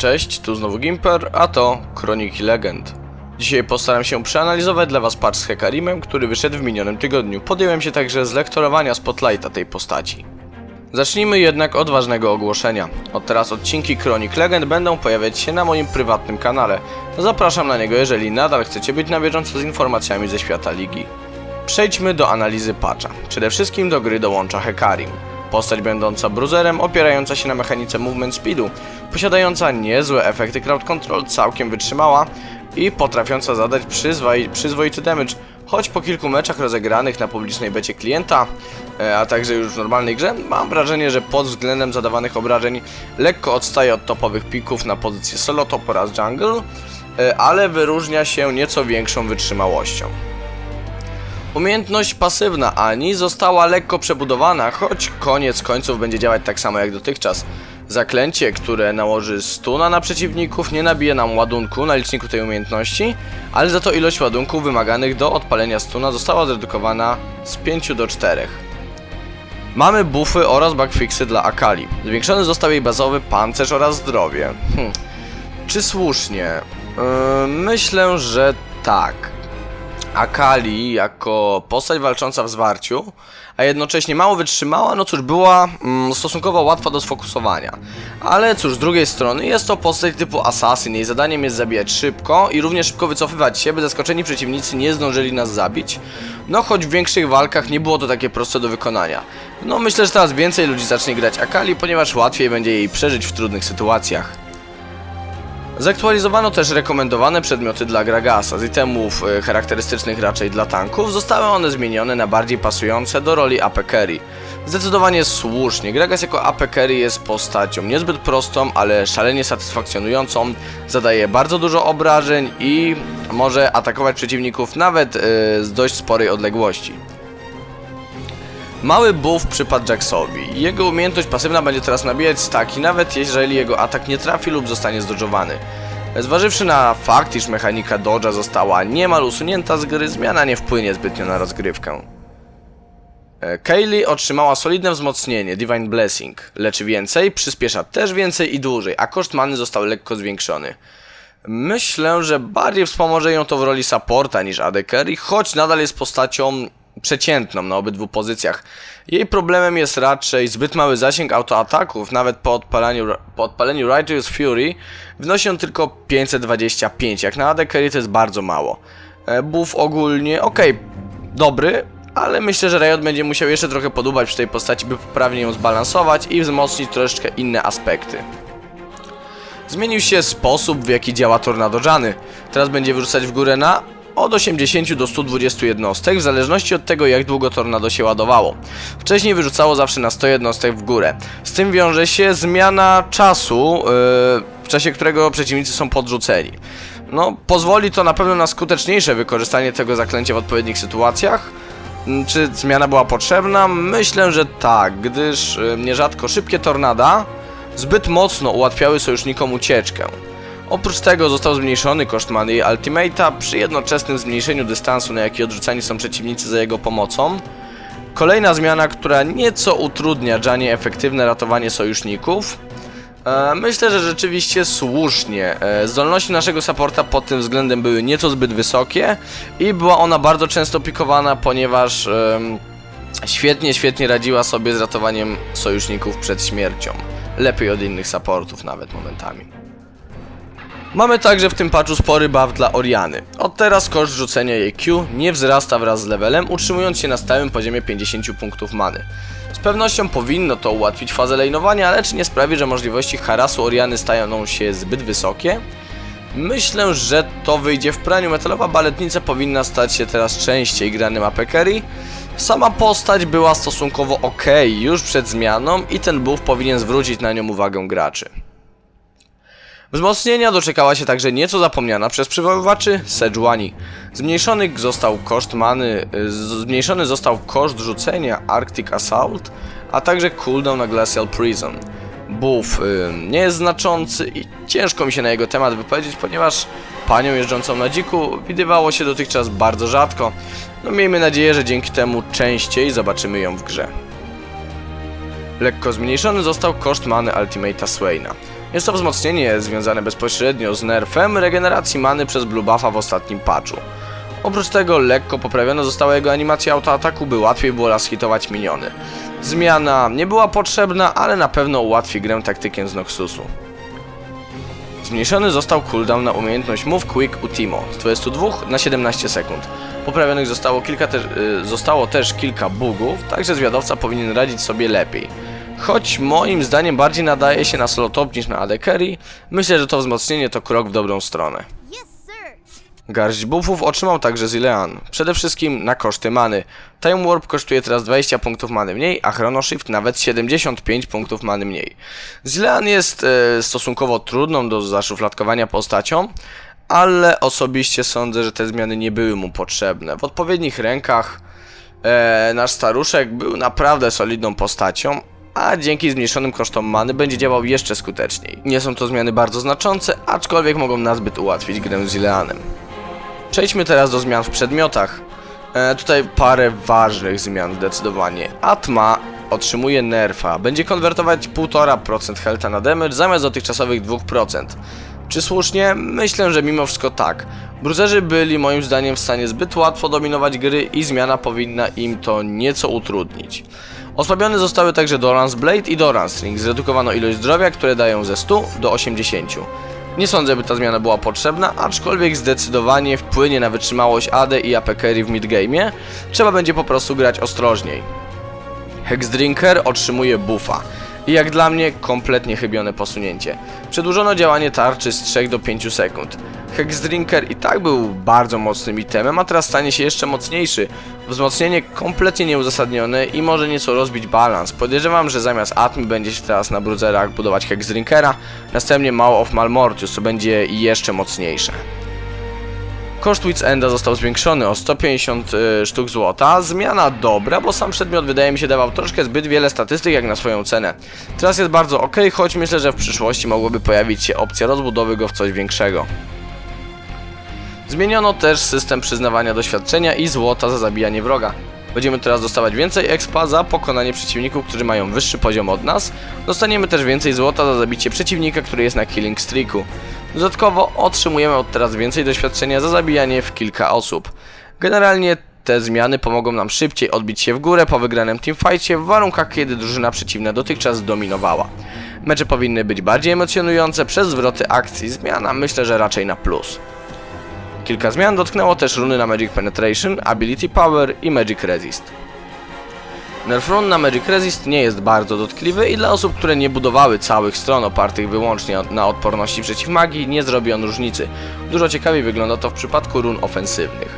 Cześć, tu znowu Gimper, a to Kroniki Legend. Dzisiaj postaram się przeanalizować dla was patch z Hekarimem, który wyszedł w minionym tygodniu. Podjąłem się także z lektorowania spotlighta tej postaci. Zacznijmy jednak od ważnego ogłoszenia. Od teraz odcinki Kronik Legend będą pojawiać się na moim prywatnym kanale. Zapraszam na niego, jeżeli nadal chcecie być na bieżąco z informacjami ze świata ligi. Przejdźmy do analizy patcha. Przede wszystkim do gry dołącza Hekarim. Postać będąca bruzerem, opierająca się na mechanice movement speedu, posiadająca niezłe efekty crowd control, całkiem wytrzymała i potrafiąca zadać przyzwoi, przyzwoity damage, choć po kilku meczach rozegranych na publicznej becie klienta, e, a także już w normalnej grze, mam wrażenie, że pod względem zadawanych obrażeń lekko odstaje od topowych pików na pozycję solo top oraz jungle, e, ale wyróżnia się nieco większą wytrzymałością. Umiejętność pasywna Ani została lekko przebudowana, choć koniec końców będzie działać tak samo jak dotychczas. Zaklęcie, które nałoży stuna na przeciwników, nie nabije nam ładunku na liczniku tej umiejętności, ale za to ilość ładunków wymaganych do odpalenia stuna została zredukowana z 5 do 4. Mamy buffy oraz bugfixy dla Akali. Zwiększony został jej bazowy pancerz oraz zdrowie. Hm. Czy słusznie? Yy, myślę, że tak. Akali jako postać walcząca w zwarciu, a jednocześnie mało wytrzymała, no cóż, była mm, stosunkowo łatwa do sfokusowania. Ale cóż, z drugiej strony jest to postać typu asasyn, jej zadaniem jest zabijać szybko i równie szybko wycofywać się, by zaskoczeni przeciwnicy nie zdążyli nas zabić. No choć w większych walkach nie było to takie proste do wykonania. No myślę, że teraz więcej ludzi zacznie grać Akali, ponieważ łatwiej będzie jej przeżyć w trudnych sytuacjach. Zaktualizowano też rekomendowane przedmioty dla Gragasa. Z itemów y, charakterystycznych raczej dla tanków zostały one zmienione na bardziej pasujące do roli AP Carry. Zdecydowanie słusznie. Gragas jako AP Carry jest postacią niezbyt prostą, ale szalenie satysfakcjonującą. Zadaje bardzo dużo obrażeń i może atakować przeciwników nawet y, z dość sporej odległości. Mały buff przypadł Jacksowi. Jego umiejętność pasywna będzie teraz nabijać staki, nawet jeżeli jego atak nie trafi lub zostanie zdodżowany. Zważywszy na fakt, iż mechanika dodża została niemal usunięta z gry, zmiana nie wpłynie zbytnio na rozgrywkę. E, Kaylee otrzymała solidne wzmocnienie, Divine Blessing. Leczy więcej, przyspiesza też więcej i dłużej, a koszt many został lekko zwiększony. Myślę, że bardziej wspomoże ją to w roli supporta niż AD Carry, choć nadal jest postacią przeciętną na obydwu pozycjach. Jej problemem jest raczej zbyt mały zasięg autoataków, nawet po odpaleniu, po odpaleniu Righteous Fury wynosi on tylko 525, jak na AD Carry to jest bardzo mało. E, Buff ogólnie, ok, dobry, ale myślę, że Riot będzie musiał jeszcze trochę podubać przy tej postaci, by poprawnie ją zbalansować i wzmocnić troszeczkę inne aspekty. Zmienił się sposób, w jaki działa Tornado Jany. Teraz będzie wyrzucać w górę na od 80 do 120 jednostek, w zależności od tego jak długo tornado się ładowało. Wcześniej wyrzucało zawsze na 100 jednostek w górę. Z tym wiąże się zmiana czasu, yy, w czasie którego przeciwnicy są podrzuceni. No, pozwoli to na pewno na skuteczniejsze wykorzystanie tego zaklęcia w odpowiednich sytuacjach. Mm, Czy zmiana była potrzebna? Myślę, że tak, gdyż yy, nierzadko szybkie tornada zbyt mocno ułatwiały sojusznikom ucieczkę. Oprócz tego został zmniejszony koszt jej ultimate'a przy jednoczesnym zmniejszeniu dystansu, na jaki odrzucani są przeciwnicy za jego pomocą. Kolejna zmiana, która nieco utrudnia Janie efektywne ratowanie sojuszników. E, myślę, że rzeczywiście słusznie. E, zdolności naszego supporta pod tym względem były nieco zbyt wysokie i była ona bardzo często pikowana, ponieważ świetnie, świetnie radziła sobie z ratowaniem sojuszników przed śmiercią. Lepiej od innych supportów nawet momentami. Mamy także w tym patchu spory buff dla Oriany. Od teraz koszt rzucenia jej Q nie wzrasta wraz z levelem, utrzymując się na stałym poziomie 50 punktów many. Z pewnością powinno to ułatwić fazę lejnowania, ale czy nie sprawi, że możliwości harasu Oriany stają się zbyt wysokie? Myślę, że to wyjdzie w praniu. Metalowa baletnica powinna stać się teraz częściej granym AP carry. Sama postać była stosunkowo ok już przed zmianą i ten buff powinien zwrócić na nią uwagę graczy. Wzmocnienia doczekała się także nieco zapomniana przez przywoływaczy Sejuani. Zmniejszony został koszt many, zmniejszony został koszt rzucenia Arctic Assault, a także cooldown na Glacial Prison. Buff y, nie jest znaczący i ciężko mi się na jego temat wypowiedzieć, ponieważ panią jeżdżącą na dziku widywało się dotychczas bardzo rzadko. No miejmy nadzieję, że dzięki temu częściej zobaczymy ją w grze. Lekko zmniejszony został koszt many Ultimate'a Swaina. Jest to wzmocnienie związane bezpośrednio z nerfem regeneracji many przez blue buffa w ostatnim patchu. Oprócz tego lekko poprawiona została jego animacja autoataku, by łatwiej było last hitować miniony. Zmiana nie była potrzebna, ale na pewno ułatwi grę taktykiem z Noxusu. Zmniejszony został cooldown na umiejętność Move Quick Utimo z 22 na 17 sekund. Poprawionych zostało, kilka też, y, zostało też kilka bugów, także zwiadowca powinien radzić sobie lepiej. Choć moim zdaniem bardziej nadaje się na solo top niż na AD Carry, myślę, że to wzmocnienie to krok w dobrą stronę. Garść buffów otrzymał także Zilean, przede wszystkim na koszty many. Time Warp kosztuje teraz 20 punktów many mniej, a Chrono Shift nawet 75 punktów many mniej. Zilean jest e, stosunkowo trudną do zaszufladkowania postacią, ale osobiście sądzę, że te zmiany nie były mu potrzebne. W odpowiednich rękach e, nasz staruszek był naprawdę solidną postacią, a dzięki zmniejszonym kosztom many będzie działał jeszcze skuteczniej. Nie są to zmiany bardzo znaczące, aczkolwiek mogą nazbyt ułatwić grę z Zileanem. Przejdźmy teraz do zmian w przedmiotach. E, tutaj parę ważnych zmian zdecydowanie. Atma otrzymuje nerfa. Będzie konwertować 1,5% healtha na damage zamiast dotychczasowych 2%. Czy słusznie? Myślę, że mimo wszystko tak. Bruzerzy byli moim zdaniem w stanie zbyt łatwo dominować gry i zmiana powinna im to nieco utrudnić. Osłabione zostały także Doran's Blade i Doran String. Zredukowano ilość zdrowia, które dają ze 100 do 80. Nie sądzę, by ta zmiana była potrzebna, aczkolwiek zdecydowanie wpłynie na wytrzymałość AD i AP carry w midgame'ie. Trzeba będzie po prostu grać ostrożniej. Hex Drinker otrzymuje buffa. I jak dla mnie kompletnie chybione posunięcie. Przedłużono działanie tarczy z 3 do 5 sekund. Hex Drinker i tak był bardzo mocnym itemem, a teraz stanie się jeszcze mocniejszy. Wzmocnienie kompletnie nieuzasadnione i może nieco rozbić balans. Podejrzewam, że zamiast Atmi będzie się teraz na bruzerach budować Hex Drinkera, następnie Maw of Malmortius, co będzie jeszcze mocniejsze. Koszt Enda został zwiększony o 150 y, sztuk złota. Zmiana dobra, bo sam przedmiot wydaje mi się dawał troszkę zbyt wiele statystyk jak na swoją cenę. Teraz jest bardzo ok, choć myślę, że w przyszłości mogłoby pojawić się opcja rozbudowy go w coś większego. Zmieniono też system przyznawania doświadczenia i złota za zabijanie wroga. Będziemy teraz dostawać więcej expa za pokonanie przeciwników, którzy mają wyższy poziom od nas. Dostaniemy też więcej złota za zabicie przeciwnika, który jest na killing streaku. Dodatkowo otrzymujemy od teraz więcej doświadczenia za zabijanie w kilka osób. Generalnie te zmiany pomogą nam szybciej odbić się w górę po wygranym teamfightie w warunkach, kiedy drużyna przeciwna dotychczas dominowała. Mecze powinny być bardziej emocjonujące przez zwroty akcji. Zmiana myślę, że raczej na plus. Kilka zmian dotknęło też runy na Magic Penetration, Ability Power i Magic Resist. Nerf run na Magic Resist nie jest bardzo dotkliwy i dla osób, które nie budowały całych stron opartych wyłącznie na odporności przeciw magii, nie zrobi on różnicy. Dużo ciekawiej wygląda to w przypadku run ofensywnych.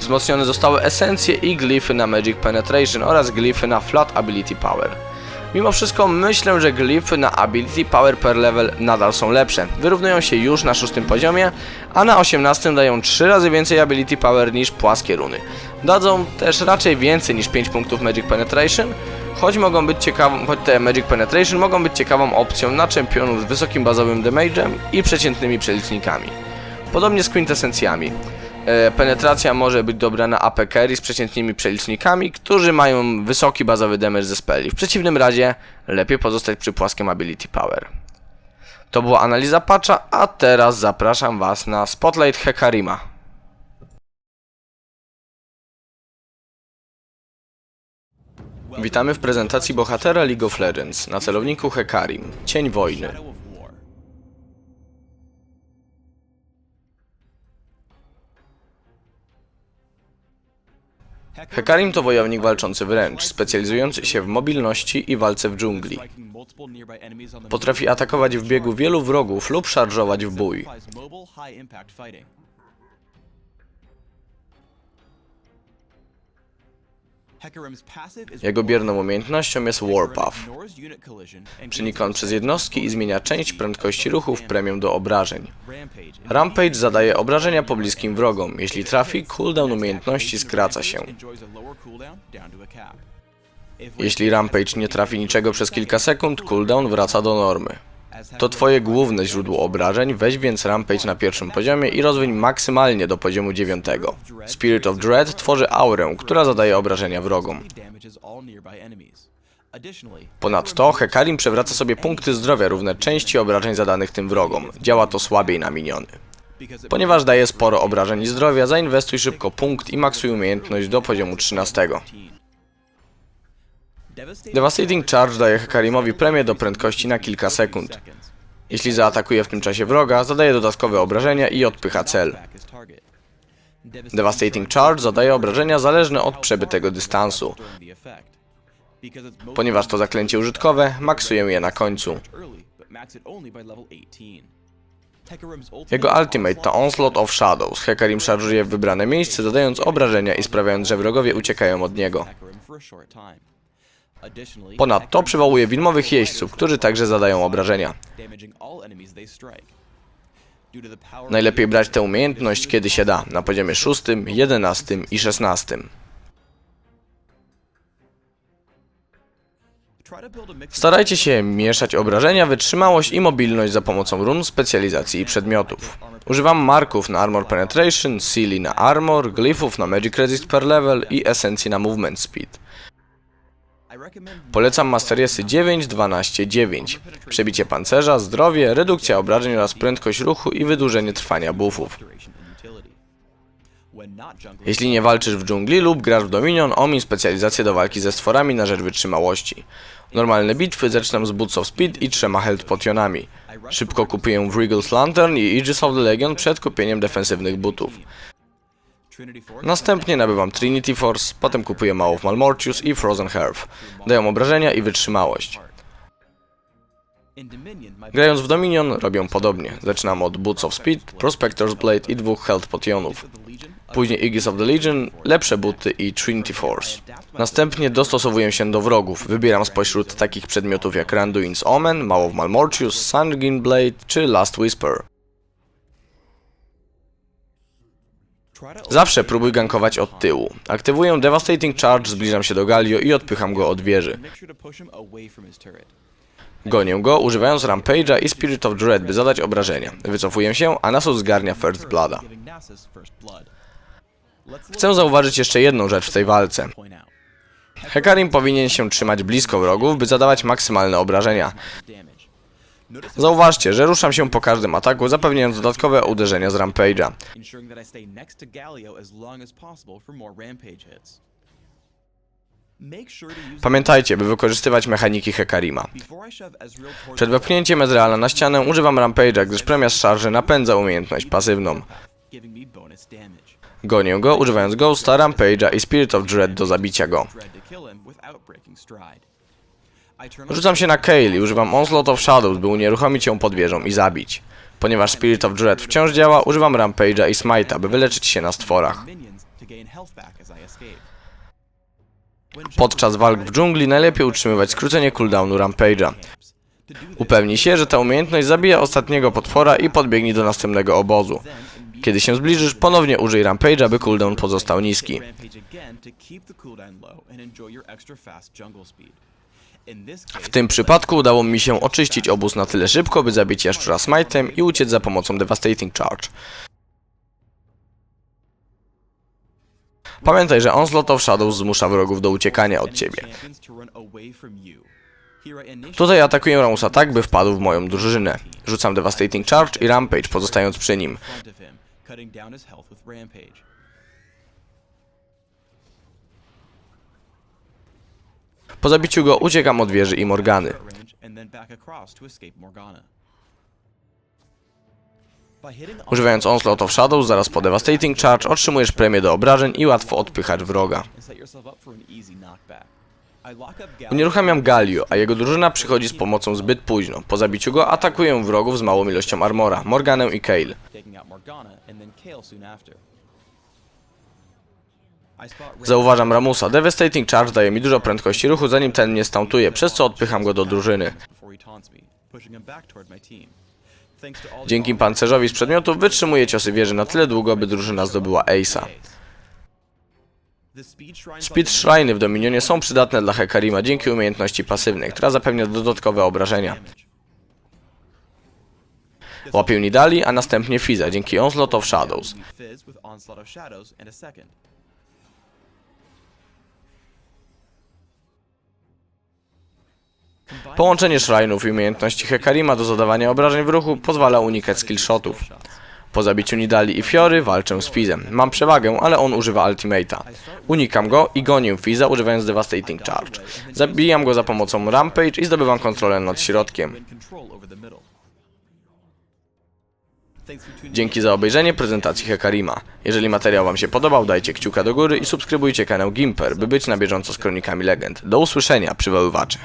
Wzmocnione zostały esencje i glify na Magic Penetration oraz glify na Flat Ability Power. Mimo wszystko myślę, że glify na Ability Power per level nadal są lepsze. Wyrównują się już na szóstym poziomie, a na 18 dają 3 razy więcej Ability Power niż płaskie runy. Dadzą też raczej więcej niż 5 punktów Magic Penetration, choć mogą być ciekawą, choć te Magic Penetration mogą być ciekawą opcją na czempionów z wysokim bazowym damage'em i przeciętnymi przelicznikami. Podobnie z kwintesencjami. E, penetracja może być dobra na AP carry z przeciętnymi przelicznikami, którzy mają wysoki bazowy damage ze speli. W przeciwnym razie lepiej pozostać przy płaskim ability power. To była analiza patcha, a teraz zapraszam Was na Spotlight Hekarima. Witamy w prezentacji bohatera League of Legends na celowniku Hekarim, Cień Wojny. Hekarim to wojownik walczący wręcz, specjalizujący się w mobilności i walce w dżungli. Potrafi atakować w biegu wielu wrogów lub szarżować w bój. Jego bierną umiejętnością jest Warpath. Przenika on przez jednostki i zmienia część prędkości ruchu w premię do obrażeń. Rampage zadaje obrażenia pobliskim wrogom. Jeśli trafi, cooldown umiejętności skraca się. Jeśli Rampage nie trafi niczego przez kilka sekund, cooldown wraca do normy. To twoje główne źródło obrażeń, weź więc Rampage na pierwszym poziomie i rozwiń maksymalnie do poziomu 9. Spirit of Dread tworzy aurę, która zadaje obrażenia wrogom. Ponadto Hekarim przewraca sobie punkty zdrowia równe części obrażeń zadanych tym wrogom. Działa to słabiej na miniony. Ponieważ daje sporo obrażeń i zdrowia, zainwestuj szybko punkt i maksuj umiejętność do poziomu 13. Devastating Charge daje Hekarimowi premię do prędkości na kilka sekund. Jeśli zaatakuje w tym czasie wroga, zadaje dodatkowe obrażenia i odpycha cel. Devastating Charge zadaje obrażenia zależne od przebytego dystansu. Ponieważ to zaklęcie użytkowe, maksuję je na końcu. Jego ultimate to Onslaught of Shadows. Hekarim szarżuje w wybrane miejsce, zadając obrażenia i sprawiając, że wrogowie uciekają od niego. Ponadto przywołuje widmowych jeźdźców, którzy także zadają obrażenia. Najlepiej brać tę umiejętność kiedy się da, na poziomie 6, 11 i 16. Starajcie się mieszać obrażenia, wytrzymałość i mobilność za pomocą run, specjalizacji i przedmiotów. Używam marków na Armor Penetration, Sealy na Armor, glyfów na Magic Resist per level i esencji na Movement Speed. Polecam Masteriesy 9, 12, 9. Przebicie pancerza, zdrowie, redukcja obrażeń oraz prędkość ruchu i wydłużenie trwania buffów. Jeśli nie walczysz w dżungli lub grasz w Dominion, omin specjalizację do walki ze stworami na rzecz wytrzymałości. Normalne bitwy zaczynam z Boots of Speed i trzema health potionami. Szybko kupuję Wriggle's Lantern i Aegis of the Legion przed kupieniem defensywnych butów. Następnie nabywam Trinity Force, potem kupuję Małów Malmortius i Frozen Hearth. Dają obrażenia i wytrzymałość. Grając w Dominion robią podobnie. Zaczynam od Boots of Speed, Prospector's Blade i dwóch Health Potionów. Później Aegis of the Legion, lepsze buty i Trinity Force. Następnie dostosowuję się do wrogów. Wybieram spośród takich przedmiotów jak Randuin's Omen, Maw of Malmortius, Sungin Blade czy Last Whisper. Zawsze próbuj gankować od tyłu. Aktywuję Devastating Charge, zbliżam się do Galio i odpycham go od wieży. Gonię go, używając Rampage'a i Spirit of Dread, by zadać obrażenia. Wycofuję się, a Nasus zgarnia First Blooda. Chcę zauważyć jeszcze jedną rzecz w tej walce. Hekarim powinien się trzymać blisko wrogów, by zadawać maksymalne obrażenia. Zauważcie, że ruszam się po każdym ataku, zapewniając dodatkowe uderzenia z Rampage'a. Pamiętajcie, by wykorzystywać mechaniki Hekarima. Przed wepchnięciem Ezreala na ścianę używam Rampage'a, gdyż premia z szarży napędza umiejętność pasywną. Gonię go, używając Ghosta, Rampage'a i Spirit of Dread do zabicia go. Rzucam się na Kale i używam Onslaught of Shadows, by unieruchomić ją pod wieżą i zabić. Ponieważ Spirit of Dread wciąż działa, używam Rampage'a i Smite'a, by wyleczyć się na stworach. Podczas walk w dżungli najlepiej utrzymywać skrócenie cooldownu Rampage'a. Upewnij się, że ta umiejętność zabija ostatniego potwora i podbiegnij do następnego obozu. Kiedy się zbliżysz, ponownie użyj Rampage'a, by cooldown pozostał niski. W tym przypadku udało mi się oczyścić obóz na tyle szybko, by zabić jaszczura smite'em i uciec za pomocą Devastating Charge. Pamiętaj, że Onslaught of Shadows zmusza wrogów do uciekania od ciebie. Tutaj atakuję Ramusa tak, by wpadł w moją drużynę. Rzucam Devastating Charge i Rampage, pozostając przy nim. Po zabiciu go uciekam od wieży i Morgany. Używając Onslaught of Shadows zaraz po Devastating Charge otrzymujesz premię do obrażeń i łatwo odpychać wroga. Unieruchamiam Galio, a jego drużyna przychodzi z pomocą zbyt późno. Po zabiciu go atakuję wrogów z małą ilością armora, Morganę i Kale. Zauważam Ramusa. Devastating Charge daje mi dużo prędkości ruchu, zanim ten mnie stauntuje, przez co odpycham go do drużyny. Dzięki pancerzowi z przedmiotów wytrzymuje ciosy wieży na tyle długo, by drużyna zdobyła Ace'a. Speed Shriny w Dominionie są przydatne dla Hekarima dzięki umiejętności pasywnej, która zapewnia dodatkowe obrażenia. Łapię Nidali, a następnie Fiza dzięki Onslaught of Shadows. Połączenie shrine'ów i umiejętności Hekarima do zadawania obrażeń w ruchu pozwala unikać skillshotów. Po zabiciu Nidali i Fiory walczę z Fizem. Mam przewagę, ale on używa Ultimate'a. Unikam go i gonię Fiza używając Devastating Charge. Zabijam go za pomocą Rampage i zdobywam kontrolę nad środkiem. Dzięki za obejrzenie prezentacji Hekarima. Jeżeli materiał Wam się podobał, dajcie kciuka do góry i subskrybujcie kanał Gimper, by być na bieżąco z kronikami legend. Do usłyszenia, przywoływacze.